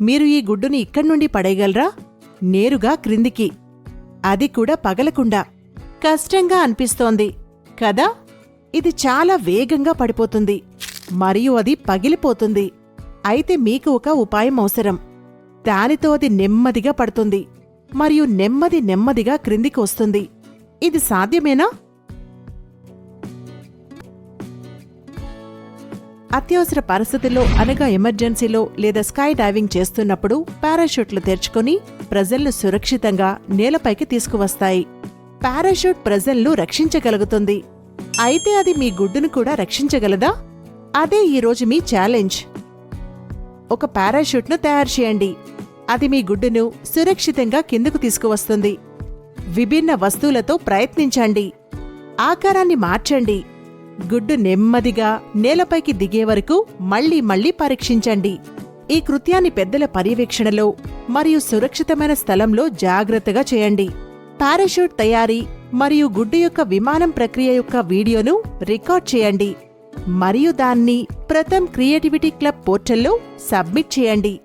మీరు ఈ గుడ్డుని ఇక్కడ్నుండి పడేయగలరా? నేరుగా క్రిందికి. అది కూడా పగలకుండా. కష్టంగా అనిపిస్తోంది. కదా? ఇది చాలా వేగంగా పడిపోతుంది. మరియు అది పగిలిపోతుంది. అయితే మీకు ఒక ఉపాయం అవసరం. దానితో అది నెమ్మదిగా పడుతుంది. మరియు నెమ్మది నెమ్మదిగా క్రిందికి వస్తుంది. ఇది సాధ్యమేనా? అత్యవసర పరిస్థితుల్లో అనగా ఎమర్జెన్సీలో లేదా స్కై డైవింగ్ చేస్తున్నప్పుడు పారాషూట్లు తెరుచుకొని ప్రజలను సురక్షితంగా నేలపైకి తీసుకువస్తాయి. పారాషూట్ ప్రజలను రక్షించగలుగుతుంది. అయితే అది మీ గుడ్డును కూడా రక్షించగలదా? అదే ఈరోజు మీ ఛాలెంజ్. ఒక పారాషూట్ను తయారు చేయండి. అది మీ గుడ్డును సురక్షితంగా కిందకు తీసుకువస్తుంది. విభిన్న వస్తువులతో ప్రయత్నించండి. ఆకారాన్ని మార్చండి. గుడ్డు నెమ్మదిగా నేలపైకి దిగే వరకు మళ్ళీ మళ్ళీ పరీక్షించండి. ఈ కృత్యాన్ని పెద్దల పర్యవేక్షణలో మరియు సురక్షితమైన స్థలంలో జాగ్రత్తగా చేయండి. పారాషూట్ తయారీ మరియు గుడ్డు యొక్క విమానం ప్రక్రియ యొక్క వీడియోను రికార్డ్ చేయండి. మరియు దాన్ని ప్రథమ్ క్రియేటివిటీ క్లబ్ పోర్టల్లో సబ్మిట్ చేయండి.